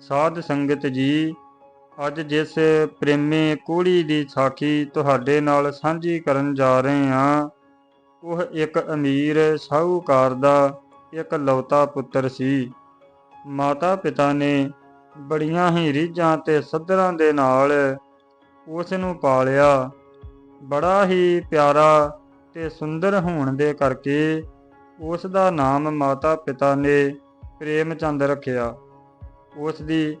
ਸਾਧ ਸੰਗਤ ਜੀ, ਅੱਜ ਜਿਸ ਪ੍ਰੇਮੀ ਕੁੜੀ ਦੀ ਸਾਖੀ ਤੁਹਾਡੇ ਨਾਲ ਸਾਂਝੀ ਕਰਨ ਜਾ ਰਹੇ ਹਾਂ, ਉਹ ਇੱਕ ਅਮੀਰ ਸਾਹੂਕਾਰ ਦਾ ਇੱਕ ਲੌਤਾ ਪੁੱਤਰ ਸੀ। ਮਾਤਾ ਪਿਤਾ ਨੇ ਬੜੀਆਂ ਹੀ ਰੀਝਾਂ ਤੇ ਸੱਧਰਾਂ ਦੇ ਨਾਲ ਉਸ ਨੂੰ ਪਾਲਿਆ। ਬੜਾ ਹੀ ਪਿਆਰਾ ਤੇ ਸੁੰਦਰ ਹੋਣ ਦੇ ਕਰਕੇ ਉਸ ਦਾ ਨਾਮ ਮਾਤਾ ਪਿਤਾ ਨੇ ਪ੍ਰੇਮ ਚੰਦ ਰੱਖਿਆ। ਉਸ ਦੀ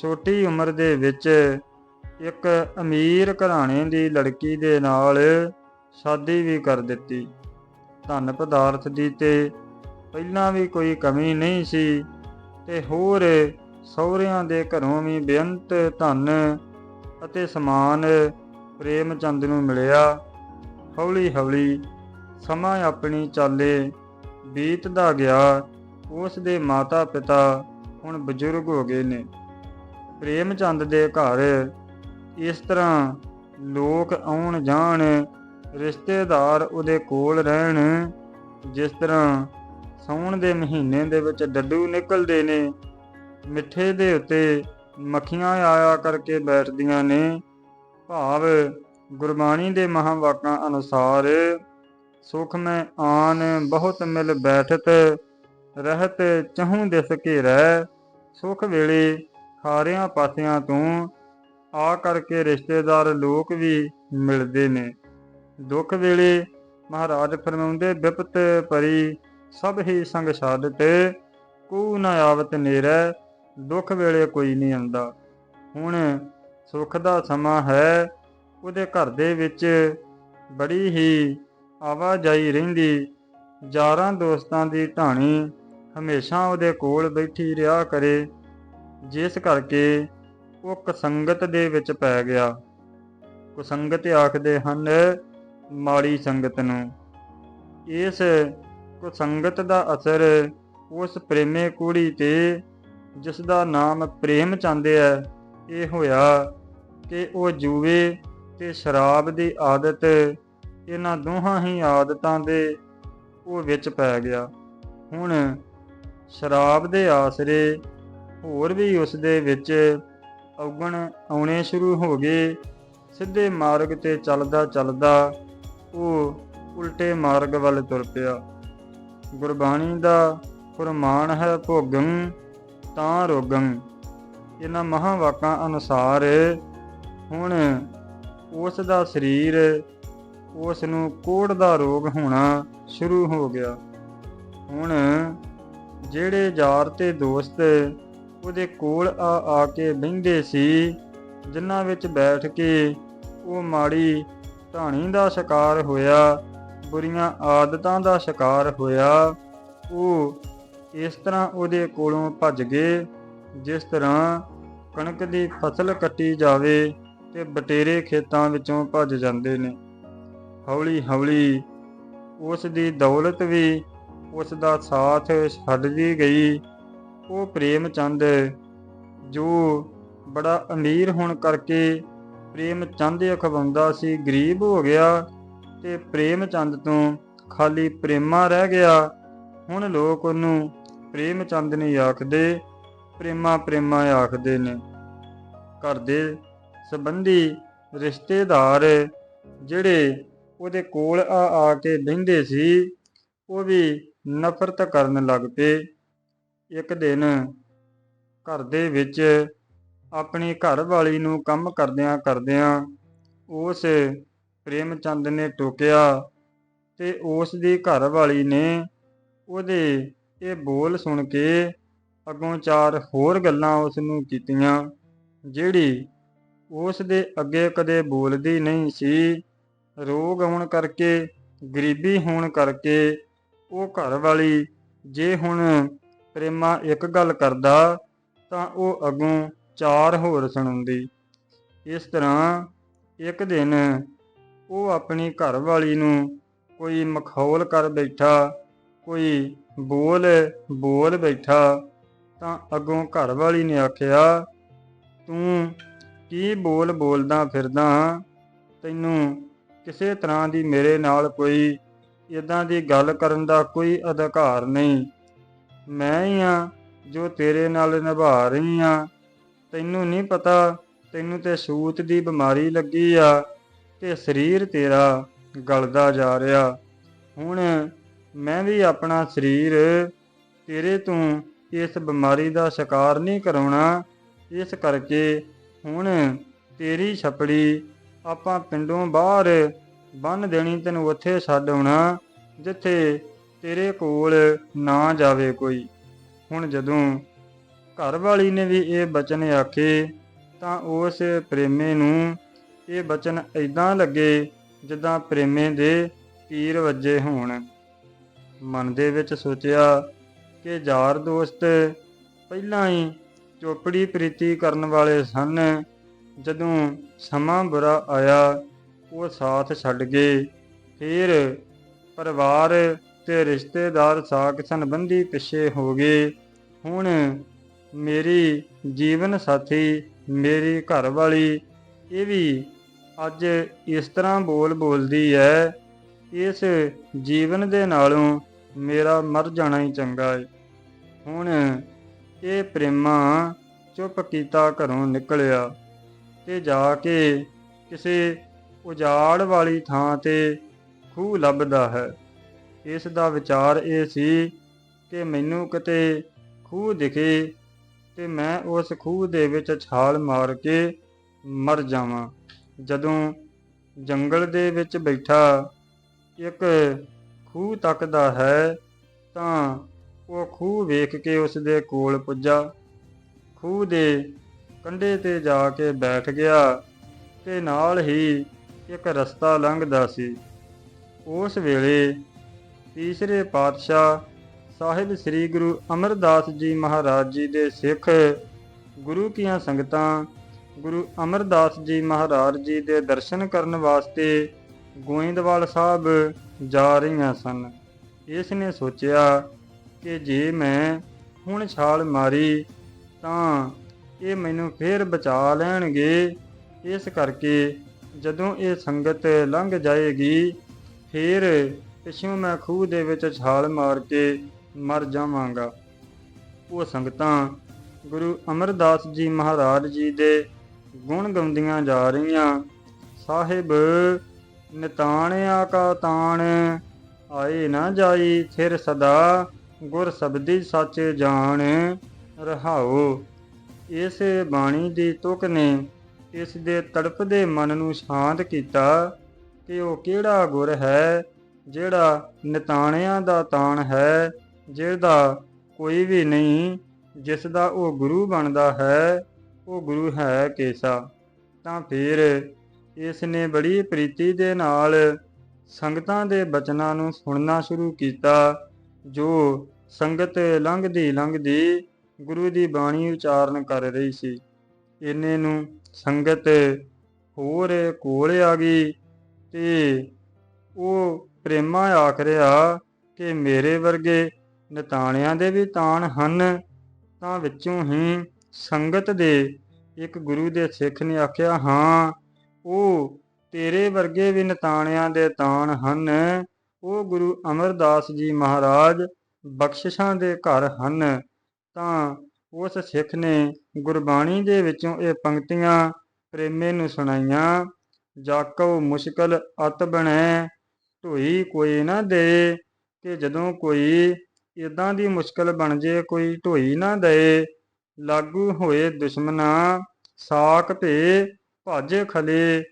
ਛੋਟੀ ਉਮਰ ਦੇ ਵਿੱਚ ਇੱਕ ਅਮੀਰ ਘਰਾਣੇ ਦੀ ਲੜਕੀ ਦੇ ਨਾਲ ਸ਼ਾਦੀ ਵੀ ਕਰ ਦਿੱਤੀ। ਧਨ ਪਦਾਰਥ ਦੀ ਤੇ ਪਹਿਲਾਂ ਵੀ ਕੋਈ ਕਮੀ ਨਹੀਂ ਸੀ ਤੇ ਹੋਰ ਸਹੁਰਿਆਂ ਦੇ ਘਰੋਂ ਵੀ ਬੇਅੰਤ ਧਨ ਅਤੇ ਸਮਾਨ ਪ੍ਰੇਮ ਚੰਦ ਨੂੰ ਮਿਲਿਆ। ਹੌਲੀ ਹੌਲੀ ਸਮਾਂ ਆਪਣੀ ਚਾਲੇ ਬੀਤਦਾ ਗਿਆ। ਉਸ ਦੇ ਮਾਤਾ ਪਿਤਾ ਹੁਣ ਬਜ਼ੁਰਗ ਹੋ ਗਏ ਨੇ। ਪ੍ਰੇਮ ਚੰਦ ਦੇ ਘਰ ਇਸ ਤਰ੍ਹਾਂ ਲੋਕ ਆਉਣ ਜਾਣ, ਰਿਸ਼ਤੇਦਾਰ ਉਹਦੇ ਕੋਲ ਰਹਿਣ, ਜਿਸ ਤਰ੍ਹਾਂ ਸਾਉਣ ਦੇ ਮਹੀਨੇ ਦੇ ਵਿੱਚ ਡੱਡੂ ਨਿਕਲਦੇ ਨੇ, ਮਿੱਠੇ ਦੇ ਉੱਤੇ ਮੱਖੀਆਂ ਆਇਆ ਕਰਕੇ ਬੈਠਦੀਆਂ ਨੇ। ਭਾਵ ਗੁਰਬਾਣੀ ਦੇ ਮਹਾਵਾਕਾਂ ਅਨੁਸਾਰ ਸੁਖ ਮੈਂ ਆਨ ਬਹੁਤ ਮਿਲ ਬੈਠਤ, ਰਹਿਤ ਚਹੂ ਦਿਸ ਕੇ ਰਹਿ ਸੁਖ ਵੇਲੇ ਖਾਰਿਆਂ ਪਾਸਿਆਂ ਤੋਂ ਆ ਕਰਕੇ ਰਿਸ਼ਤੇਦਾਰ ਲੋਕ ਵੀ ਮਿਲਦੇ ਨੇ। ਦੁੱਖ ਵੇਲੇ ਮਹਾਰਾਜ ਫਰਮਾਉਂਦੇ ਵਿਪਤ ਪਰੀ ਸਭ ਹੀ ਸੰਗ ਛੱਡ ਤੇ ਕੋ ਨ ਆਵਤ ਨੇਰੈ, ਦੁੱਖ ਵੇਲੇ ਕੋਈ ਨਹੀਂ ਆਉਂਦਾ। ਹੁਣ ਸੁੱਖ ਦਾ ਸਮਾਂ ਹੈ, ਉਹਦੇ ਘਰ ਦੇ ਵਿੱਚ ਬੜੀ ਹੀ ਆਵਾਜਾਈ ਰਹਿੰਦੀ। ਯਾਰਾਂ ਦੋਸਤਾਂ ਦੀ ਢਾਣੀ ਹਮੇਸ਼ਾ ਉਹਦੇ ਕੋਲ ਬੈਠੀ ਰਿਹਾ ਕਰੇ, ਜਿਸ ਕਰਕੇ ਉਹ ਕਸੰਗਤ ਦੇ ਵਿੱਚ ਪੈ ਗਿਆ। ਕੁਸੰਗਤ ਆਖਦੇ ਹਨ, ਮਾੜੀ ਸੰਗਤ ਨੂੰ, ਇਸ ਕੁਸੰਗਤ ਦਾ ਅਸਰ ਉਸ ਪ੍ਰੇਮੇ ਕੁੜੀ ਤੇ ਜਿਸ ਦਾ ਨਾਮ ਪ੍ਰੇਮ ਚੰਦੇ ਹੈ, ਇਹ ਹੋਇਆ ਕਿ ਉਹ ਜੂਵੇ ਤੇ ਸ਼ਰਾਬ ਦੀ ਆਦਤ ਇਹਨਾਂ ਦੋਹਾਂ ਹੀ ਆਦਤਾਂ ਦੇ ਉਹ ਵਿੱਚ ਪੈ ਗਿਆ। ਹੁਣ ਸ਼ਰਾਬ ਦੇ ਆਸਰੇ ਹੋਰ ਵੀ ਉਸ ਦੇ ਵਿੱਚ ਔਗਣ ਆਉਣੇ ਸ਼ੁਰੂ ਹੋ ਗਏ। ਸਿੱਧੇ ਮਾਰਗ ਤੇ ਚੱਲਦਾ ਚੱਲਦਾ ਉਹ ਉਲਟੇ ਮਾਰਗ ਵੱਲ ਤੁਰ ਪਿਆ। ਗੁਰਬਾਣੀ ਦਾ ਫਰਮਾਨ ਹੈ, ਭੋਗੰ ਤਾਂ ਰੋਗੰ। ਇਹਨਾਂ ਮਹਾਵਾਕਾਂ ਅਨੁਸਾਰ ਹੁਣ ਉਸ ਦਾ ਸਰੀਰ, ਉਸ ਨੂੰ ਕੋੜ ਦਾ ਰੋਗ ਹੋਣਾ ਸ਼ੁਰੂ ਹੋ ਗਿਆ। ਹੁਣ ਜਿਹੜੇ ਯਾਰ ਤੇ ਦੋਸਤ ਉਹਦੇ ਕੋਲ ਆ ਆ ਕੇ ਬਹਿੰਦੇ ਸੀ, ਜਿਨ੍ਹਾਂ ਵਿੱਚ ਬੈਠ ਕੇ ਉਹ ਮਾੜੀ ਢਾਣੀ ਦਾ ਸ਼ਿਕਾਰ ਹੋਇਆ, ਬੁਰੀਆਂ ਆਦਤਾਂ ਦਾ ਸ਼ਿਕਾਰ ਹੋਇਆ, ਉਹ ਇਸ ਤਰ੍ਹਾਂ ਉਹਦੇ ਕੋਲੋਂ ਭੱਜ ਗਏ, ਜਿਸ ਤਰ੍ਹਾਂ ਕਣਕ ਦੀ ਫਸਲ ਕੱਟੀ ਜਾਵੇ ਤੇ ਬਟੇਰੇ ਖੇਤਾਂ ਵਿੱਚੋਂ ਭੱਜ ਜਾਂਦੇ ਨੇ। ਹੌਲੀ ਹੌਲੀ ਉਸ ਦੀ ਦੌਲਤ ਵੀ ਉਸ ਦਾ ਸਾਥ ਛੱਡਦੀ ਗਈ। ਉਹ ਪ੍ਰੇਮ ਚੰਦ ਜੋ ਬੜਾ ਅਮੀਰ ਹੋਣ ਕਰਕੇ ਪ੍ਰੇਮ ਚੰਦ ਅਖਵਾਉਂਦਾ ਸੀ, ਗਰੀਬ ਹੋ ਗਿਆ ਤੇ ਪ੍ਰੇਮ ਚੰਦ ਤੋਂ ਖਾਲੀ ਪ੍ਰੇਮਾ ਰਹਿ ਗਿਆ। ਹੁਣ ਲੋਕ ਉਹਨੂੰ ਪ੍ਰੇਮ ਚੰਦ ਨਹੀਂ ਆਖਦੇ, ਪ੍ਰੇਮਾ ਪ੍ਰੇਮਾ ਆਖਦੇ ਨੇ। ਘਰ ਦੇ ਸੰਬੰਧੀ ਰਿਸ਼ਤੇਦਾਰ ਜਿਹੜੇ ਉਹਦੇ ਕੋਲ ਆ ਆ ਕੇ ਬਹਿੰਦੇ ਸੀ, ਉਹ ਵੀ ਨਫ਼ਰਤ ਕਰਨ ਲੱਗ ਪਏ। ਇੱਕ ਦਿਨ ਘਰ ਦੇ ਵਿੱਚ ਆਪਣੀ ਘਰ ਵਾਲੀ ਨੂੰ ਕੰਮ ਕਰਦਿਆਂ ਕਰਦਿਆਂ ਉਸ ਪ੍ਰੇਮ ਚੰਦ ਨੇ ਟੋਕਿਆ ਤੇ ਉਸ ਦੀ ਘਰ ਵਾਲੀ ਨੇ ਉਹਦੇ ਇਹ ਬੋਲ ਸੁਣ ਕੇ ਅੱਗੋਂ ਚਾਰ ਹੋਰ ਗੱਲਾਂ ਉਸ ਨੂੰ ਕੀਤੀਆਂ, ਜਿਹੜੀ ਉਸ ਦੇ ਅੱਗੇ ਕਦੇ ਬੋਲਦੀ ਨਹੀਂ ਸੀ। ਰੋਗ ਆਉਣ ਕਰਕੇ, ਗਰੀਬੀ ਹੋਣ ਕਰਕੇ ਉਹ ਘਰ ਵਾਲੀ ਜੇ ਹੁਣ ਪ੍ਰੇਮਾ ਇੱਕ ਗੱਲ ਕਰਦਾ ਤਾਂ ਉਹ ਅੱਗੋਂ ਚਾਰ ਹੋਰ ਸੁਣਾਉਂਦੀ। ਇਸ ਤਰ੍ਹਾਂ ਇੱਕ ਦਿਨ ਉਹ ਆਪਣੀ ਘਰ ਵਾਲੀ ਨੂੰ ਕੋਈ ਮਖੌਲ ਕਰ ਬੈਠਾ, ਕੋਈ ਬੋਲ ਬੋਲ ਬੈਠਾ ਤਾਂ ਅੱਗੋਂ ਘਰ ਵਾਲੀ ਨੇ ਆਖਿਆ, ਤੂੰ ਕੀ ਬੋਲ ਬੋਲਦਾ ਫਿਰਦਾ? ਤੈਨੂੰ ਕਿਸੇ ਤਰ੍ਹਾਂ ਦੀ ਮੇਰੇ ਨਾਲ ਕੋਈ ਇਦਾਂ ਦੀ ਗੱਲ ਕਰਨ ਦਾ ਕੋਈ ਅਧਿਕਾਰ ਨਹੀਂ। ਮੈਂ ਹੀ ਆ ਜੋ ਤੇਰੇ ਨਾਲ ਨਿਭਾ ਰਹੀ ਆ ਤੈਨੂੰ ਨਹੀਂ ਪਤਾ, ਤੈਨੂੰ ਤੇ ਸੂਤ ਦੀ ਬਿਮਾਰੀ ਲੱਗੀ ਆ ਤੇ ਸਰੀਰ ਤੇਰਾ ਗਲਦਾ ਜਾ ਰਿਹਾ। ਹੁਣ ਮੈਂ ਵੀ ਆਪਣਾ ਸਰੀਰ ਤੇਰੇ ਤੋਂ ਇਸ ਬਿਮਾਰੀ ਦਾ ਸ਼ਿਕਾਰ ਨਹੀਂ ਕਰਾਉਣਾ। ਇਸ ਕਰਕੇ ਹੁਣ ਤੇਰੀ ਛਪੜੀ ਆਪਾਂ ਪਿੰਡੋਂ ਬਾਹਰ ਬੰਨ ਦੇਣੀ ਤੈਨੂੰ ਉੱਥੇ ਛੱਡ ਆਉਣਾ ਜਿੱਥੇ ਤੇਰੇ ਕੋਲ ਨਾ ਜਾਵੇ ਕੋਈ। ਹੁਣ ਜਦੋਂ ਘਰ ਵਾਲੀ ਨੇ ਵੀ ਇਹ ਬਚਨ ਆਖੇ, ਤਾਂ ਉਸ ਪ੍ਰੇਮੇ ਨੂੰ ਇਹ ਬਚਨ ਐਦਾਂ ਲੱਗੇ ਜਿੱਦਾਂ ਪ੍ਰੇਮੇ ਦੇ ਤੀਰ ਵੱਜੇ ਹੋਣ। ਮਨ ਦੇ ਵਿੱਚ ਸੋਚਿਆ ਕਿ ਯਾਰ ਦੋਸਤ ਪਹਿਲਾਂ ਹੀ ਚੋਪੜੀ ਪ੍ਰੀਤੀ ਕਰਨ ਵਾਲੇ ਸਨ। ਜਦੋਂ ਸਮਾਂ ਬੁਰਾ ਆਇਆ ਉਹ ਸਾਥ ਛੱਡ ਗਏ। ਫਿਰ ਪਰਿਵਾਰ ਤੇ ਰਿਸ਼ਤੇਦਾਰ ਸਾਕ ਸੰਬੰਧੀ ਪਿੱਛੇ ਹੋ ਗਏ। ਹੁਣ ਮੇਰੀ ਜੀਵਨ ਸਾਥੀ, ਮੇਰੀ ਘਰ ਵਾਲੀ, ਇਹ ਵੀ ਅੱਜ ਇਸ ਤਰ੍ਹਾਂ ਬੋਲ ਬੋਲਦੀ ਹੈ। ਇਸ ਜੀਵਨ ਦੇ ਨਾਲੋਂ ਮੇਰਾ ਮਰ ਜਾਣਾ ਹੀ ਚੰਗਾ ਹੈ। ਹੁਣ ਇਹ ਪ੍ਰੇਮਾ ਚੁੱਪ ਕੀਤਾ ਘਰੋਂ ਨਿਕਲਿਆ ਤੇ ਜਾ ਕੇ ਕਿਸੇ ਉਜਾੜ ਵਾਲੀ ਥਾਂ ਤੇ ਖੂਹ ਲੱਭਦਾ ਹੈ। ਇਸ ਦਾ ਵਿਚਾਰ ਇਹ ਸੀ ਕਿ ਮੈਨੂੰ ਕਿਤੇ ਖੂਹ ਦਿਖੇ ਤੇ ਮੈਂ ਉਸ ਖੂਹ ਦੇ ਵਿੱਚ ਛਾਲ ਮਾਰ ਕੇ ਮਰ ਜਾਵਾਂ। ਜਦੋਂ ਜੰਗਲ ਦੇ ਵਿੱਚ ਬੈਠਾ ਇੱਕ ਖੂਹ ਤੱਕਦਾ ਹੈ ਤਾਂ ਉਹ ਖੂਹ ਵੇਖ ਕੇ ਉਸ ਦੇ ਕੋਲ ਪੁੱਜਾ। ਖੂਹ ਦੇ ਕੰਢੇ ਤੇ ਜਾ ਕੇ ਬੈਠ ਗਿਆ ਤੇ ਨਾਲ ਹੀ ਇੱਕ ਰਸਤਾ ਲੰਘਦਾ ਸੀ। ਉਸ ਵੇਲੇ ਤੀਸਰੇ ਪਾਤਸ਼ਾਹ ਸਾਹਿਬ ਸ੍ਰੀ ਗੁਰੂ ਅਮਰਦਾਸ ਜੀ ਮਹਾਰਾਜ ਜੀ ਦੇ ਸਿੱਖ ਗੁਰੂ ਕੀਆਂ ਸੰਗਤਾਂ ਗੁਰੂ ਅਮਰਦਾਸ ਜੀ ਮਹਾਰਾਜ ਜੀ ਦੇ ਦਰਸ਼ਨ ਕਰਨ ਵਾਸਤੇ ਗੋਇੰਦਵਾਲ ਸਾਹਿਬ ਜਾ ਰਹੀਆਂ ਸਨ। ਇਸ ਨੇ ਸੋਚਿਆ ਕਿ ਜੇ ਮੈਂ ਹੁਣ ਛਾਲ ਮਾਰੀ ਤਾਂ ਇਹ ਮੈਨੂੰ ਫੇਰ ਬਚਾ ਲੈਣਗੇ। ਇਸ ਕਰਕੇ ਜਦੋਂ ਇਹ ਸੰਗਤ ਲੰਘ ਜਾਏਗੀ, ਫਿਰ ਪਿਛੋਂ ਮੈਂ ਖੂਹ ਦੇ ਵਿੱਚ ਛਾਲ ਮਾਰ ਕੇ ਮਰ ਜਾਵਾਂਗਾ। ਉਹ ਸੰਗਤਾਂ ਗੁਰੂ ਅਮਰਦਾਸ ਜੀ ਮਹਾਰਾਜ ਜੀ ਦੇ ਗੁਣ ਗਾਉਂਦੀਆਂ ਜਾ ਰਹੀਆਂ। ਸਾਹਿਬ, ਨਿਤਾਣਿਆ ਕਾ ਤਾਣ, ਆਏ ਨਾ ਜਾਈ ਫਿਰ ਸਦਾ, ਗੁਰ ਸਬਦੀ ਸੱਚ ਜਾਣ, ਰਹਾਓ। ਇਸ ਬਾਣੀ ਦੀ ਤੁਕ ਨੇ ਇਸ ਦੇ ਤੜਪਦੇ ਮਨ ਨੂੰ ਸ਼ਾਂਤ ਕੀਤਾ ਕਿ ਉਹ ਕਿਹੜਾ ਗੁਰ ਹੈ, ਜਿਹੜਾ ਨਿਤਾਣਿਆਂ ਦਾ ਤਾਣ ਹੈ, ਜਿਹਦਾ ਕੋਈ ਵੀ ਨਹੀਂ ਜਿਸ ਦਾ ਉਹ ਗੁਰੂ ਬਣਦਾ ਹੈ, ਉਹ ਗੁਰੂ ਹੈ ਕੇਸਾ। ਤਾਂ ਫਿਰ ਇਸ ਨੇ ਬੜੀ ਪ੍ਰੀਤੀ ਦੇ ਨਾਲ ਸੰਗਤਾਂ ਦੇ ਬਚਨਾਂ ਨੂੰ ਸੁਣਨਾ ਸ਼ੁਰੂ ਕੀਤਾ, ਜੋ ਸੰਗਤ ਲੰਘਦੀ ਲੰਘਦੀ ਗੁਰੂ ਦੀ ਬਾਣੀ ਉਚਾਰਨ ਕਰ ਰਹੀ ਸੀ। ਇੰਨੇ ਨੂੰ ਸੰਗਤ ਹੋਰ ਕੋਲ ਆ ਗਈ ਤੇ ਉਹ ਪ੍ਰੇਮਾ ਆਖ ਰਿਹਾ ਕਿ ਮੇਰੇ ਵਰਗੇ ਨਤਾਣਿਆਂ ਦੇ ਵੀ ਤਾਣ ਹਨ, ਤਾਂ ਵਿੱਚੋਂ ਹੀ ਸੰਗਤ ਦੇ ਇੱਕ ਗੁਰੂ ਦੇ ਸਿੱਖ ਨੇ ਆਖਿਆ, ਹਾਂ, ਉਹ ਤੇਰੇ ਵਰਗੇ ਵੀ ਨਤਾਣਿਆਂ ਦੇ ਤਾਣ ਹਨ। ਉਹ ਗੁਰੂ ਅਮਰਦਾਸ ਜੀ ਮਹਾਰਾਜ ਬਖਸ਼ਿਸ਼ਾਂ ਦੇ ਘਰ ਹਨ, ਤਾਂ ਉਸ ਸਿੱਖ ਨੇ ਗੁਰਬਾਣੀ ਦੇ ਵਿੱਚੋਂ ਇਹ ਪੰਕਤੀਆਂ ਪ੍ਰੇਮੇ ਨੂੰ ਸੁਣਾਈਆਂ ਜਾਕੋ ਮੁਸ਼ਕਲ ਅਤ ਬਣੈ ਢੋਈ ਕੋਈ ਨਾ ਦੇ, ਕਿ ਜਦੋਂ ਕੋਈ ਇਦਾਂ ਦੀ ਮੁਸ਼ਕਲ ਬਣ ਜੇ, ਕੋਈ ਢੋਈ ਨਾ ਦੇ, ਲਾਗੂ ਹੋਏ ਦੁਸ਼ਮਨਾ, ਸਾਕ ਭੇ ਭੱਜ ਖਲੇ,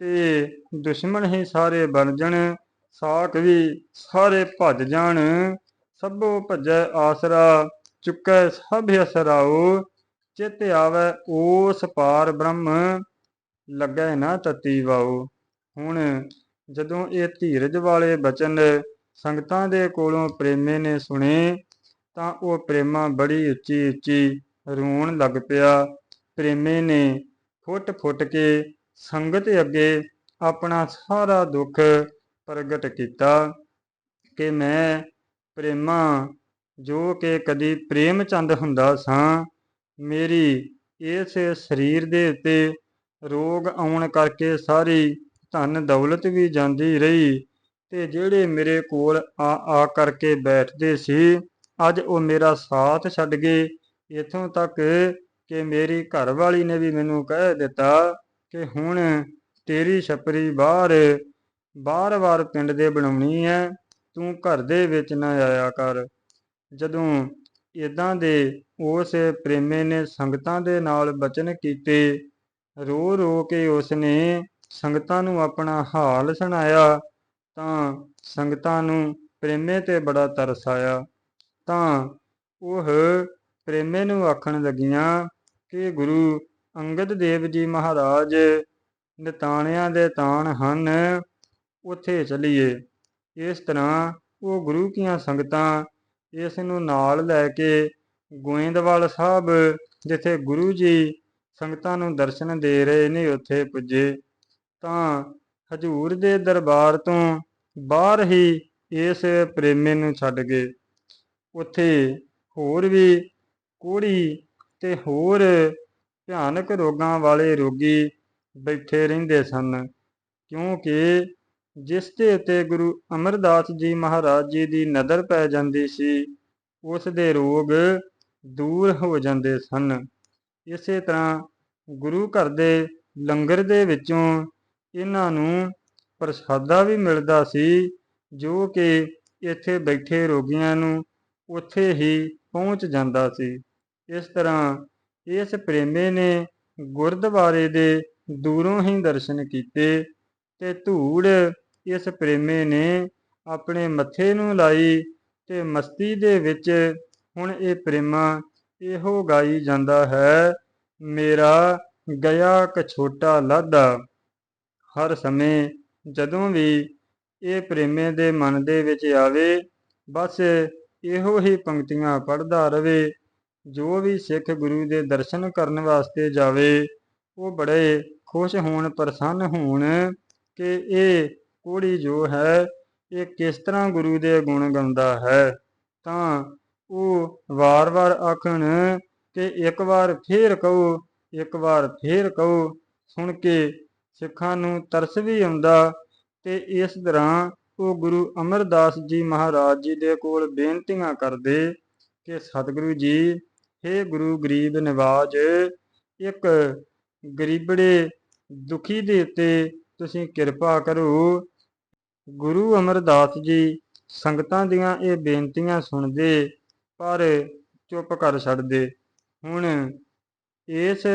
ਤੇ ਦੁਸ਼ਮਣ ਹੀ ਸਾਰੇ ਬਣ ਜਣ, ਸਾਕ ਵੀ ਸਾਰੇ ਭੱਜ ਜਾਣ, ਸਭੋ ਭਜੈ ਆਸਰਾ ਚੁੱਕੈ ਸਭ ਅਸਰਾਓ ਚਿਤ ਆਵੈ ਓਸ ਪਾਰ ਬ੍ਰਹਮ, ਲੱਗੈ ਨਾ ਤਤੀ ਵਾਓ। ਹੁਣ ਜਦੋਂ ਇਹ ਧੀਰਜ ਵਾਲੇ ਬਚਨ ਸੰਗਤਾਂ ਦੇ ਕੋਲੋਂ ਪ੍ਰੇਮੇ ਨੇ ਸੁਣੇ, ਤਾਂ ਉਹ ਪ੍ਰੇਮਾ ਬੜੀ ਉੱਚੀ ਉੱਚੀ ਰੋਣ ਲੱਗ ਪਿਆ। ਪ੍ਰੇਮੇ ਨੇ ਫੁੱਟ ਫੁੱਟ ਕੇ ਸੰਗਤ ਅੱਗੇ ਆਪਣਾ ਸਾਰਾ ਦੁੱਖ ਪ੍ਰਗਟ ਕੀਤਾ ਕਿ ਮੈਂ ਪ੍ਰੇਮਾ ਜੋ ਕਿ ਕਦੀ ਪ੍ਰੇਮ ਚੰਦ ਹੁੰਦਾ ਸਾਂ, ਮੇਰੀ ਇਸ ਸਰੀਰ ਦੇ ਉੱਤੇ ਰੋਗ ਆਉਣ ਕਰਕੇ ਸਾਰੀ ਧਨ ਦੌਲਤ ਵੀ ਜਾਂਦੀ ਰਹੀ ਤੇ ਜਿਹੜੇ ਮੇਰੇ ਕੋਲ ਆ ਆ ਕਰਕੇ ਬੈਠਦੇ ਸੀ, ਅੱਜ ਉਹ ਮੇਰਾ ਸਾਥ ਛੱਡ ਗਏ। ਇਥੋਂ ਤੱਕ ਕਿ ਮੇਰੀ ਘਰ ਵਾਲੀ ਨੇ ਵੀ ਮੈਨੂੰ ਕਹਿ ਦਿੱਤਾ ਕਿ ਹੁਣ ਤੇਰੀ ਛਪਰੀ ਬਾਹਰ ਬਾਰ-ਬਾਰ ਪਿੰਡ ਦੇ ਬਣਾਉਣੀ ਹੈ, ਤੂੰ ਘਰ ਦੇ ਵਿੱਚ ਨਾ ਆਇਆ ਕਰ। ਜਦੋਂ ਇਦਾਂ ਦੇ ਉਸ ਪ੍ਰੇਮੇ ਨੇ ਸੰਗਤਾਂ ਦੇ ਨਾਲ ਬਚਨ ਕੀਤੇ, ਰੋ ਰੋ ਕੇ ਉਸ ਨੇ ਸੰਗਤਾਂ ਨੂੰ ਆਪਣਾ ਹਾਲ ਸੁਣਾਇਆ, ਤਾਂ ਸੰਗਤਾਂ ਨੂੰ ਪ੍ਰੇਮੇ ਤੇ ਬੜਾ ਤਰਸ ਆਇਆ। ਤਾਂ ਉਹ ਪ੍ਰੇਮੇ ਨੂੰ ਆਖਣ ਲੱਗੀਆਂ, ਕਿ ਗੁਰੂ ਅੰਗਦ ਦੇਵ ਜੀ ਮਹਾਰਾਜ ਨਿਤਾਣਿਆਂ ਦੇ ਤਾਣ ਹਨ, ਉੱਥੇ ਚਲੀਏ। ਇਸ ਤਰ੍ਹਾਂ ਉਹ ਗੁਰੂ ਕੀਆਂ ਸੰਗਤਾਂ ਇਸ ਨੂੰ ਨਾਲ ਲੈ ਕੇ ਗੋਇੰਦਵਾਲ ਸਾਹਿਬ, ਜਿੱਥੇ ਗੁਰੂ ਜੀ ਸੰਗਤਾਂ ਨੂੰ ਦਰਸ਼ਨ ਦੇ ਰਹੇ ਨੇ, ਉੱਥੇ ਪੁੱਜੇ। ਤਾਂ ਹਜੂਰ ਦੇ ਦਰਬਾਰ ਤੋਂ ਬਾਹਰ ਹੀ ਇਸ ਪ੍ਰੇਮੇ ਨੂੰ ਛੱਡ ਗਏ। ਉੱਥੇ ਹੋਰ ਵੀ ਕੋੜੀ ਤੇ ਹੋਰ ਭਿਆਨਕ ਰੋਗਾਂ ਵਾਲੇ ਰੋਗੀ ਬੈਠੇ ਰਹਿੰਦੇ ਸਨ, ਕਿਉਂਕਿ ਜਿਸ ਦੇ ਉੱਤੇ ਗੁਰੂ ਅਮਰਦਾਸ ਜੀ ਮਹਾਰਾਜ ਜੀ ਦੀ ਨਜ਼ਰ ਪੈ ਜਾਂਦੀ ਸੀ, ਉਸ ਦੇ ਰੋਗ ਦੂਰ ਹੋ ਜਾਂਦੇ ਸਨ। ਇਸੇ ਤਰ੍ਹਾਂ ਗੁਰੂ ਘਰ ਦੇ ਲੰਗਰ ਦੇ ਵਿੱਚੋਂ ਇਹਨਾਂ ਨੂੰ ਪ੍ਰਸਾਦਾ ਵੀ ਮਿਲਦਾ ਸੀ, ਜੋ ਕਿ ਇੱਥੇ ਬੈਠੇ ਰੋਗੀਆਂ ਨੂੰ ਉੱਥੇ ਹੀ ਪਹੁੰਚ ਜਾਂਦਾ ਸੀ। ਇਸ ਤਰ੍ਹਾਂ ਇਸ ਪ੍ਰੇਮੇ ਨੇ ਗੁਰਦੁਆਰੇ ਦੇ ਦੂਰੋਂ ਹੀ ਦਰਸ਼ਨ ਕੀਤੇ ਤੇ ਧੂੜ ਇਸ ਪ੍ਰੇਮੇ ਨੇ ਆਪਣੇ ਮੱਥੇ ਨੂੰ ਲਾਈ ਤੇ ਮਸਤੀ ਦੇ ਵਿੱਚ ਹੁਣ ਇਹ ਪ੍ਰੇਮਾ ਇਹੋ ਗਾਈ ਜਾਂਦਾ ਹੈ, ਮੇਰਾ ਗਿਆ ਕਛੋਟਾ ਲਾਦਾ ਹਰ ਸਮੇਂ ਜਦੋਂ ਵੀ ਇਹ ਪ੍ਰੇਮੇ ਦੇ ਮਨ ਦੇ ਵਿੱਚ ਆਵੇ, ਬਸ ਇਹੋ ਹੀ ਪੰਕਤੀਆਂ ਪੜ੍ਹਦਾ ਰਵੇ, ਜੋ ਵੀ ਸਿੱਖ ਗੁਰੂ ਦੇ ਦਰਸ਼ਨ ਕਰਨ ਵਾਸਤੇ ਜਾਵੇ, ਉਹ ਬੜੇ ਖੁਸ਼ ਹੋਣ, ਪ੍ਰਸੰਨ ਹੋਣ ਕਿ ਇਹ ਕੋੜੀ ਜੋ ਹੈ, ਇਹ ਕਿਸ ਤਰ੍ਹਾਂ ਗੁਰੂ ਦੇ ਗੁਣ ਗਾਉਂਦਾ ਹੈ? ਤਾਂ ਉਹ ਵਾਰ-ਵਾਰ ਆਖਣ ਕਿ ਇੱਕ ਵਾਰ ਫੇਰ ਕਹੋ, ਇੱਕ ਵਾਰ ਫੇਰ ਕਹੋ। ਸੁਣ ਕੇ ਸਿੱਖਾਂ ਨੂੰ ਤਰਸ ਵੀ ਆਉਂਦਾ ਤੇ ਇਸ ਤਰ੍ਹਾਂ ਉਹ ਗੁਰੂ ਅਮਰਦਾਸ ਜੀ ਮਹਾਰਾਜ ਜੀ ਦੇ ਕੋਲ ਬੇਨਤੀਆਂ ਕਰਦੇ ਕਿ ਸਤਿਗੁਰੂ ਜੀ हे ਗੁਰੂ ਗਰੀਬ ਨਿਵਾਜ, ਇੱਕ ਗਰੀਬੜੇ ਦੁਖੀ ਦੇ ਉੱਤੇ ਤੁਸੀਂ ਕਿਰਪਾ ਕਰੋ ਗੁਰੂ ਅਮਰਦਾਸ ਜੀ ਸੰਗਤਾਂ ਦੀਆਂ ਇਹ ਬੇਨਤੀਆਂ ਸੁਣਦੇ, ਪਰ ਚੁੱਪ ਕਰ ਛੱਡਦੇ। ਹੁਣ ਇਸ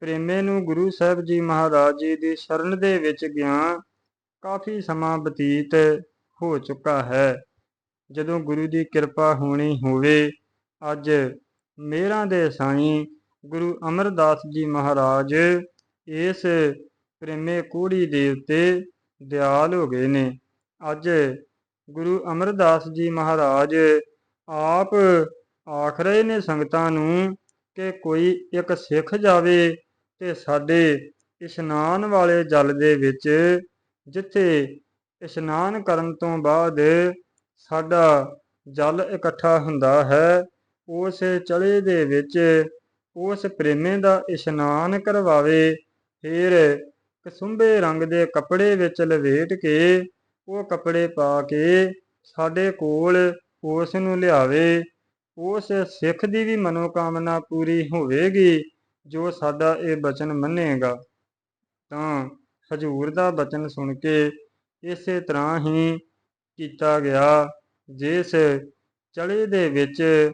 ਪ੍ਰੇਮੇ ਨੂੰ ਗੁਰੂ ਸਾਹਿਬ ਜੀ ਮਹਾਰਾਜ ਜੀ ਦੀ ਸ਼ਰਨ ਦੇ ਵਿੱਚ ਗਿਆ ਕਾਫੀ ਸਮਾਂ ਬਤੀਤ ਹੋ ਚੁੱਕਾ ਹੈ। ਜਦੋਂ ਗੁਰੂ ਦੀ ਕਿਰਪਾ ਹੋਣੀ ਹੋਵੇ, ਅੱਜ ਮੇਰਾਂ ਦੇ ਸਾਈਂ ਗੁਰੂ ਅਮਰਦਾਸ ਜੀ ਮਹਾਰਾਜ ਇਸ ਪ੍ਰੇਮੇ ਕੋੜੀ ਦੇ ਉੱਤੇ ਦਿਆਲ ਹੋ ਗਏ ਨੇ। ਅੱਜ ਗੁਰੂ ਅਮਰਦਾਸ ਜੀ ਮਹਾਰਾਜ ਆਪ ਆਖ ਰਹੇ ਨੇ ਸੰਗਤਾਂ ਨੂੰ ਕਿ ਕੋਈ ਇੱਕ ਸਿੱਖ ਜਾਵੇ ਤੇ ਸਾਡੇ ਇਸ਼ਨਾਨ ਵਾਲੇ ਜਲ ਦੇ ਵਿੱਚ ਜਿੱਥੇ ਇਸ਼ਨਾਨ ਕਰਨ ਤੋਂ ਬਾਅਦ ਸਾਡਾ ਜਲ ਇਕੱਠਾ ਹੁੰਦਾ ਹੈ, ਉਸ ਚਲੇ ਦੇ ਵਿੱਚ ਉਸ ਪ੍ਰੇਮੇ ਦਾ ਇਸ਼ਨਾਨ ਕਰਵਾਵੇ, ਫਿਰ ਕਸੁੰਬੇ ਰੰਗ ਦੇ ਕੱਪੜੇ ਵਿੱਚ ਲਵੇਟ ਕੇ ਉਹ ਕੱਪੜੇ ਪਾ ਕੇ ਸਾਡੇ ਕੋਲ ਉਸ ਨੂੰ ਲਿਆਵੇ। ਉਸ ਸਿੱਖ ਦੀ ਵੀ ਮਨੋਕਾਮਨਾ ਪੂਰੀ ਹੋਵੇਗੀ, ਜੋ ਸਾਡਾ ਇਹ ਬਚਨ ਮੰਨੇਗਾ। ਤਾਂ ਹਜੂਰ ਦਾ ਬਚਨ ਸੁਣ ਕੇ ਇਸੇ ਤਰ੍ਹਾਂ ਹੀ ਕੀਤਾ ਗਿਆ, ਜਿਸ ਚਲੇ ਦੇ ਵਿੱਚ,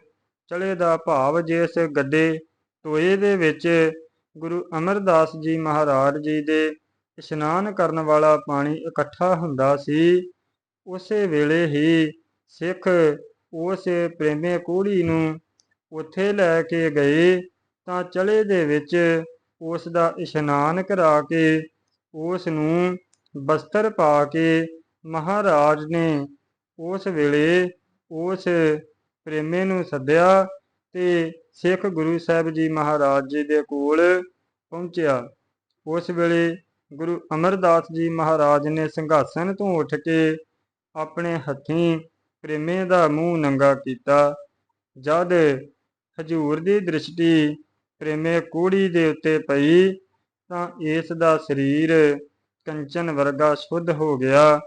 ਚਲੇ ਦਾ ਭਾਵ ਜਿਸ ਗੱਡੇ ਟੋਏ ਦੇ ਵਿੱਚ ਗੁਰੂ ਅਮਰਦਾਸ ਜੀ ਮਹਾਰਾਜ ਜੀ ਦੇ ਇਸ਼ਨਾਨ ਕਰਨ ਵਾਲਾ ਪਾਣੀ ਇਕੱਠਾ ਹੁੰਦਾ ਸੀ। ਉਸੇ ਵੇਲੇ ਹੀ ਸਿੱਖ ਉਸ ਪ੍ਰੇਮੇ ਕੋੜੀ ਨੂੰ ਉੱਥੇ ਲੈ ਕੇ ਗਏ ਤਾਂ ਚਲੇ ਦੇ ਵਿੱਚ ਉਸ ਦਾ ਇਸ਼ਨਾਨ ਕਰਾ ਕੇ ਉਸ ਨੂੰ ਬਸਤਰ ਪਾ ਕੇ ਮਹਾਰਾਜ ਨੇ ਉਸ ਵੇਲੇ ਉਸ ਪ੍ਰੇਮੇ ਨੂੰ ਸੱਦਿਆ ਤੇ ਸਿੱਖ ਗੁਰੂ ਸਾਹਿਬ ਜੀ ਮਹਾਰਾਜ ਜੀ ਦੇ ਕੋਲ ਪਹੁੰਚਿਆ। ਉਸ ਵੇਲੇ ਗੁਰੂ ਅਮਰਦਾਸ ਜੀ ਮਹਾਰਾਜ ਨੇ ਸਿੰਘਾਸਨ ਤੋਂ ਉੱਠ ਕੇ ਆਪਣੇ ਹੱਥੀਂ ਪ੍ਰੇਮੇ ਦਾ ਮੂੰਹ ਨੰਗਾ ਕੀਤਾ। ਜਦ ਹਜੂਰ ਦੀ ਦ੍ਰਿਸ਼ਟੀ ਪ੍ਰੇਮੇ ਕੋੜੀ ਦੇ ਉੱਤੇ ਪਈ, ਤਾਂ ਇਸ ਦਾ ਸਰੀਰ ਕੰਚਨ ਵਰਗਾ ਸ਼ੁੱਧ ਹੋ ਗਿਆ।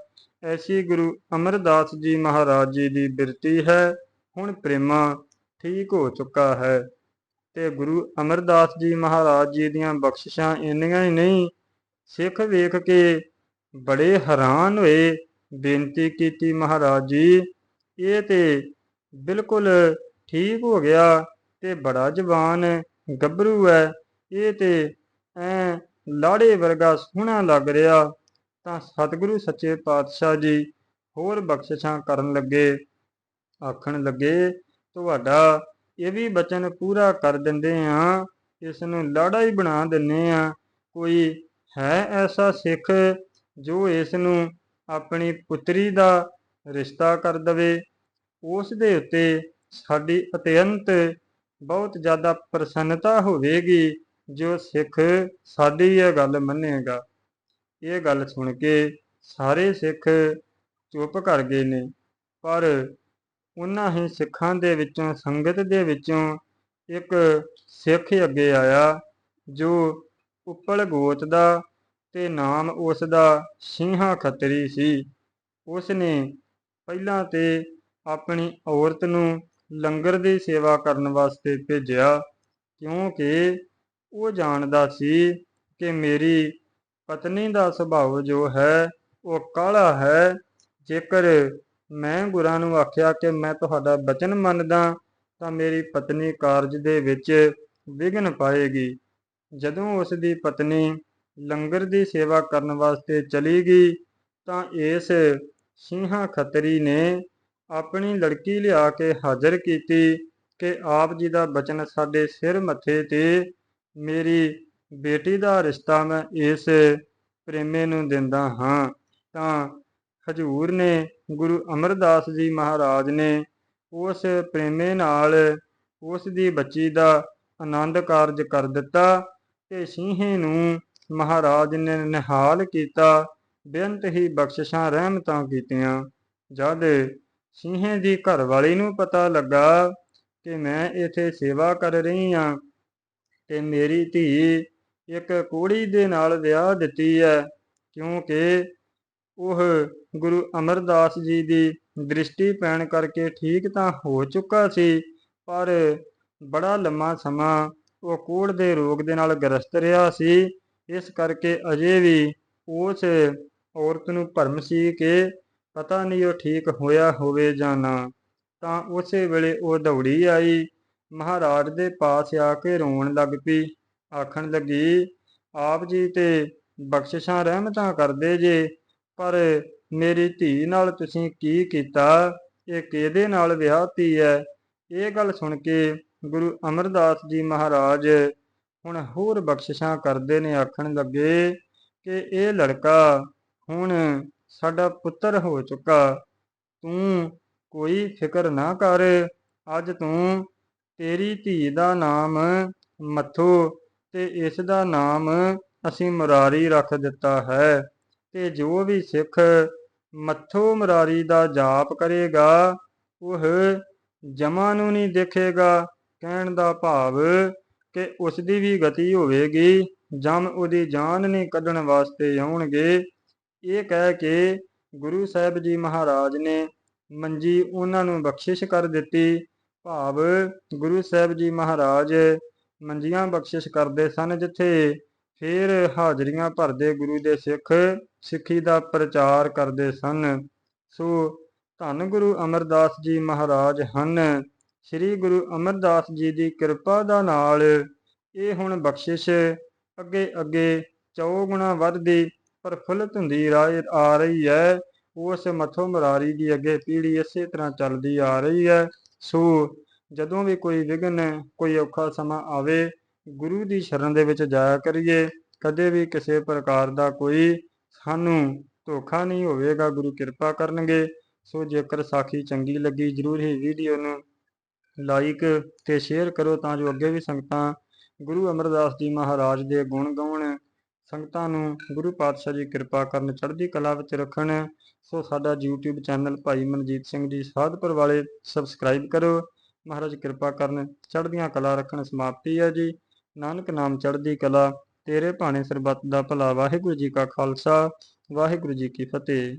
ਐਸੀ ਗੁਰੂ ਅਮਰਦਾਸ ਜੀ ਮਹਾਰਾਜ ਜੀ ਦੀ ਬਿਰਤੀ ਹੈ। ਹੁਣ ਪ੍ਰੇਮਾ ਠੀਕ ਹੋ ਚੁੱਕਾ ਹੈ ਤੇ ਗੁਰੂ ਅਮਰਦਾਸ ਜੀ ਮਹਾਰਾਜ ਜੀ ਦੀਆਂ ਬਖਸ਼ਿਸ਼ਾਂ ਇੰਨੀਆਂ ਹੀ ਨਹੀਂ ਸਿੱਖ ਵੇਖ ਕੇ ਬੜੇ ਹੈਰਾਨ ਹੋਏ, ਬੇਨਤੀ ਕੀਤੀ ਮਹਾਰਾਜ ਜੀ, ਇਹ ਤੇ ਬਿਲਕੁਲ ਠੀਕ ਹੋ ਗਿਆ ਤੇ ਬੜਾ ਜਵਾਨ ਗੱਭਰੂ ਹੈ, ਇਹ ਤੇ ਐ ਲਾੜੇ ਵਰਗਾ ਸੋਹਣਾ ਲੱਗ ਰਿਹਾ। ਤਾਂ ਸਤਿਗੁਰੂ ਸੱਚੇ ਪਾਤਸ਼ਾਹ ਜੀ ਹੋਰ ਬਖਸ਼ਿਸ਼ਾਂ ਕਰਨ ਲੱਗੇ। ਆਖਣ ਲੱਗੇ, ਤੁਹਾਡਾ ਇਹ ਵੀ ਬਚਨ ਪੂਰਾ ਕਰ ਦਿੰਦੇ ਆ ਇਸ ਨੂੰ ਲਾੜਾ ਹੀ ਬਣਾ ਦਿੰਨੇ ਆ ਕੋਈ ਹੈ ਐਸਾ ਸਿੱਖ ਜੋ ਇਸ ਨੂੰ ਆਪਣੀ ਪੁੱਤਰੀ ਦਾ ਰਿਸ਼ਤਾ ਕਰ ਦਵੇ। ਉਸ ਦੇ ਉੱਤੇ ਸਾਡੀ ਅਤਿਅੰਤ ਬਹੁਤ ਜ਼ਿਆਦਾ ਪ੍ਰਸੰਨਤਾ ਹੋਵੇਗੀ, ਜੋ ਸਿੱਖ ਸਾਡੀ ਇਹ ਗੱਲ ਮੰਨੇਗਾ। ਇਹ ਗੱਲ ਸੁਣ ਕੇ ਸਾਰੇ ਸਿੱਖ ਚੁੱਪ ਕਰ ਗਏ ਨੇ, ਪਰ ਉਹਨਾਂ ਹੀ ਸਿੱਖਾਂ ਦੇ ਵਿੱਚੋਂ, ਸੰਗਤ ਦੇ ਵਿੱਚੋਂ ਇੱਕ ਸਿੱਖ ਅੱਗੇ ਆਇਆ, ਜੋ ਉੱਪਲ ਗੋਤ ਦਾ ਤੇ ਨਾਮ ਉਸ ਦਾ ਸਿੰਘਾ ਖੱਤਰੀ ਸੀ। ਉਸ ਨੇ ਪਹਿਲਾਂ ਤੇ ਆਪਣੀ ਔਰਤ ਨੂੰ ਲੰਗਰ ਦੀ ਸੇਵਾ ਕਰਨ ਵਾਸਤੇ ਭੇਜਿਆ, ਕਿਉਂਕਿ ਉਹ ਜਾਣਦਾ ਸੀ ਕਿ ਮੇਰੀ ਪਤਨੀ ਦਾ ਸੁਭਾਅ ਜੋ ਹੈ, ਉਹ ਕਾਲਾ ਹੈ। ਜੇਕਰ ਮੈਂ ਗੁਰਾਂ ਨੂੰ ਆਖਿਆ ਕਿ ਮੈਂ ਤੁਹਾਡਾ ਬਚਨ ਮੰਨਦਾ, ਤਾਂ ਮੇਰੀ ਪਤਨੀ ਕਾਰਜ ਦੇ ਵਿੱਚ ਵਿਘਨ ਪਾਏਗੀ। ਜਦੋਂ ਉਸ ਦੀ ਪਤਨੀ ਲੰਗਰ ਦੀ ਸੇਵਾ ਕਰਨ ਵਾਸਤੇ ਚਲੀ ਗਈ, ਤਾਂ ਇਸ ਸਿੰਘਾ ਖੱਤਰੀ ਨੇ ਆਪਣੀ ਲੜਕੀ ਲਿਆ ਕੇ ਹਾਜ਼ਰ ਕੀਤੀ ਕਿ ਆਪ ਜੀ ਦਾ ਬਚਨ ਸਾਡੇ ਸਿਰ ਮੱਥੇ ਤੇ ਮੇਰੀ ਬੇਟੀ ਦਾ ਰਿਸ਼ਤਾ ਮੈਂ ਇਸ ਪ੍ਰੇਮੇ ਨੂੰ ਦਿੰਦਾ ਹਾਂ। ਤਾਂ ਹਜੂਰ ਨੇ ਗੁਰੂ ਅਮਰਦਾਸ ਜੀ ਮਹਾਰਾਜ ਨੇ ਉਸ ਪ੍ਰੇਮੇ ਨਾਲ ਉਸ ਦੀ ਬੱਚੀ ਦਾ ਆਨੰਦ ਕਾਰਜ ਕਰ ਦਿੱਤਾ ਤੇ ਸਿੰਘੇ ਨੂੰ ਮਹਾਰਾਜ ਨੇ ਨਿਹਾਲ ਕੀਤਾ, ਬੇਅੰਤ ਹੀ ਬਖਸ਼ਿਸ਼ਾਂ ਰਹਿਮਤਾਂ ਕੀਤੀਆਂ। ਜਦ ਸਿੰਘੇ ਦੀ ਘਰਵਾਲੀ ਨੂੰ ਪਤਾ ਲੱਗਾ ਕਿ ਮੈਂ ਇੱਥੇ ਸੇਵਾ ਕਰ ਰਹੀ ਹਾਂ, ਤੇ ਮੇਰੀ ਧੀ ਇੱਕ ਕੋੜੀ ਦੇ ਨਾਲ ਵਿਆਹ ਦਿੱਤੀ ਹੈ, ਕਿਉਂਕਿ ਉਹ ਗੁਰੂ ਅਮਰਦਾਸ ਜੀ ਦੀ ਦ੍ਰਿਸ਼ਟੀ ਪੈਣ ਕਰਕੇ ਠੀਕ ਤਾਂ ਹੋ ਚੁੱਕਾ ਸੀ, ਪਰ ਬੜਾ ਲੰਮਾ ਸਮਾਂ ਉਹ ਕੋੜ ਦੇ ਰੋਗ ਦੇ ਨਾਲ ਗ੍ਰਸਤ ਰਿਹਾ ਸੀ। ਇਸ ਕਰਕੇ ਅਜੇ ਵੀ ਉਸ ਔਰਤ ਨੂੰ ਭਰਮ ਸੀ ਕਿ ਪਤਾ ਨਹੀਂ ਉਹ ਠੀਕ ਹੋਇਆ ਹੋਵੇ ਜਾਂ ਨਾ। ਤਾਂ ਉਸੇ ਵੇਲੇ ਉਹ ਦੌੜੀ ਆਈ। ਮਹਾਰਾਜ ਦੇ ਪਾਸ ਆ ਕੇ ਰੋਣ ਲੱਗ ਪਈ। ਆਖਣ ਲੱਗੀ, ਆਪ ਜੀ ਤੇ ਬਖਸ਼ਿਸ਼ਾਂ ਰਹਿਮਤਾਂ ਕਰਦੇ ਜੇ, ਪਰ ਮੇਰੀ ਧੀ ਨਾਲ ਤੁਸੀਂ ਕੀ ਕੀਤਾ? ਇਹ ਕਿਹਦੇ ਨਾਲ ਵਿਆਹਤੀ ਹੈ? ਇਹ ਗੱਲ ਸੁਣ ਕੇ ਗੁਰੂ ਅਮਰਦਾਸ ਜੀ ਮਹਾਰਾਜ ਹੁਣ ਹੋਰ ਬਖਸ਼ਿਸ਼ਾਂ ਕਰਦੇ ਨੇ, ਆਖਣ ਲੱਗੇ ਕਿ ਇਹ ਲੜਕਾ ਹੁਣ ਸਾਡਾ ਪੁੱਤਰ ਹੋ ਚੁੱਕਾ, ਤੂੰ ਕੋਈ ਫਿਕਰ ਨਾ ਕਰ, ਅੱਜ ਤੂੰ ਤੇਰੀ ਧੀ ਦਾ ਨਾਮ ਮੱਥੋ ਤੇ ਇਸ ਦਾ ਨਾਮ ਅਸੀਂ ਮੁਰਾਰੀ ਰੱਖ ਦਿੱਤਾ ਹੈ ਤੇ ਜੋ ਵੀ ਸਿੱਖ ਮੱਥੋ ਮੁਰਾਰੀ ਦਾ ਜਾਪ ਕਰੇਗਾ, ਉਹ ਜਮਾ ਨੂੰ ਨਹੀਂ ਦੇਖੇਗਾ। ਕਹਿਣ ਦਾ ਭਾਵ ਕਿ ਉਸ ਦੀ ਵੀ ਗਤੀ ਹੋਵੇਗੀ ਜਮ ਉਹਦੀ ਜਾਨ ਨਹੀਂ ਕੱਢਣ ਵਾਸਤੇ ਆਉਣਗੇ। ਇਹ ਕਹਿ ਕੇ ਗੁਰੂ ਸਾਹਿਬ ਜੀ ਮਹਾਰਾਜ ਨੇ ਮੰਜੀ ਉਹਨਾਂ ਨੂੰ ਬਖਸ਼ਿਸ਼ ਕਰ ਦਿੱਤੀ। ਭਾਵ ਗੁਰੂ ਸਾਹਿਬ ਜੀ ਮਹਾਰਾਜ ਮੰਜੀਆਂ ਬਖਸ਼ਿਸ਼ ਕਰਦੇ ਸਨ ਜਿੱਥੇ ਫਿਰ ਹਾਜ਼ਰੀਆਂ ਭਰਦੇ ਗੁਰੂ ਦੇ ਸਿੱਖ ਸਿੱਖੀ ਦਾ ਪ੍ਰਚਾਰ ਕਰਦੇ ਸਨ। ਸੋ ਧੰਨ ਗੁਰੂ ਅਮਰਦਾਸ ਜੀ ਮਹਾਰਾਜ ਹਨ। ਸ੍ਰੀ ਗੁਰੂ ਅਮਰਦਾਸ ਜੀ ਦੀ ਕਿਰਪਾ ਦਾ ਨਾਲ ਇਹ ਹੁਣ ਬਖਸ਼ਿਸ਼। ਅੱਗੇ ਅੱਗੇ ਚੌਗੁਣਾ ਵੱਧਦੀ ਪ੍ਰਫੁੱਲਤ ਹੁੰਦੀ ਰਾਏ ਆ ਰਹੀ ਹੈ। ਉਸ ਮਥੋ ਮਰਾਰੀ ਦੀ ਅੱਗੇ ਪੀੜ੍ਹੀ ਇਸੇ ਤਰ੍ਹਾਂ ਚੱਲਦੀ ਆ ਰਹੀ ਹੈ। ਸੋ ਜਦੋਂ ਵੀ ਕੋਈ ਵਿਘਨ, ਕੋਈ ਔਖਾ ਸਮਾਂ ਆਵੇ, ਗੁਰੂ ਦੀ ਸ਼ਰਨ ਦੇ ਵਿੱਚ ਜਾਇਆ ਕਰੀਏ। ਕਦੇ ਵੀ ਕਿਸੇ ਪ੍ਰਕਾਰ ਦਾ ਕੋਈ ਸਾਨੂੰ ਧੋਖਾ ਨਹੀਂ ਹੋਵੇਗਾ। ਗੁਰੂ ਕਿਰਪਾ ਕਰਨਗੇ। ਸੋ ਜੇਕਰ ਸਾਖੀ ਚੰਗੀ ਲੱਗੀ, ਜਰੂਰ ਹੀ ਵੀਡੀਓ ਨੂੰ ਲਾਈਕ ਤੇ ਸ਼ੇਅਰ ਕਰੋ ਤਾਂ ਜੋ ਅੱਗੇ ਵੀ ਸੰਗਤਾਂ ਗੁਰੂ ਅਮਰਦਾਸ ਜੀ ਮਹਾਰਾਜ ਦੇ ਗੁਣ ਗਾਉਣ, ਸੰਗਤਾਂ ਨੂੰ ਗੁਰੂ ਪਾਤਸ਼ਾਹ ਜੀ ਕਿਰਪਾ ਕਰਨ, ਚੜ੍ਹਦੀ ਕਲਾ ਵਿੱਚ ਰੱਖਣ। ਸੋ ਸਾਡਾ YouTube ਚੈਨਲ ਭਾਈ ਮਨਜੀਤ ਸਿੰਘ ਜੀ ਸਾਧਪੁਰ ਵਾਲੇ ਸਬਸਕ੍ਰਾਈਬ ਕਰੋ। ਮਹਾਰਾਜ ਕਿਰਪਾ ਕਰਨ, ਚੜ੍ਹਦੀਆਂ ਕਲਾ ਰੱਖਣ ਸਮਾਪਤੀ ਹੈ ਜੀ। ਨਾਨਕ ਨਾਮ ਚੜ੍ਹਦੀ ਕਲਾ, ਤੇਰੇ ਭਾਣੇ ਸਰਬੱਤ ਦਾ ਭਲਾ। ਵਾਹਿਗੁਰੂ ਜੀ ਕਾ ਖਾਲਸਾ, ਵਾਹਿਗੁਰੂ ਜੀ ਕੀ ਫਤਿਹ।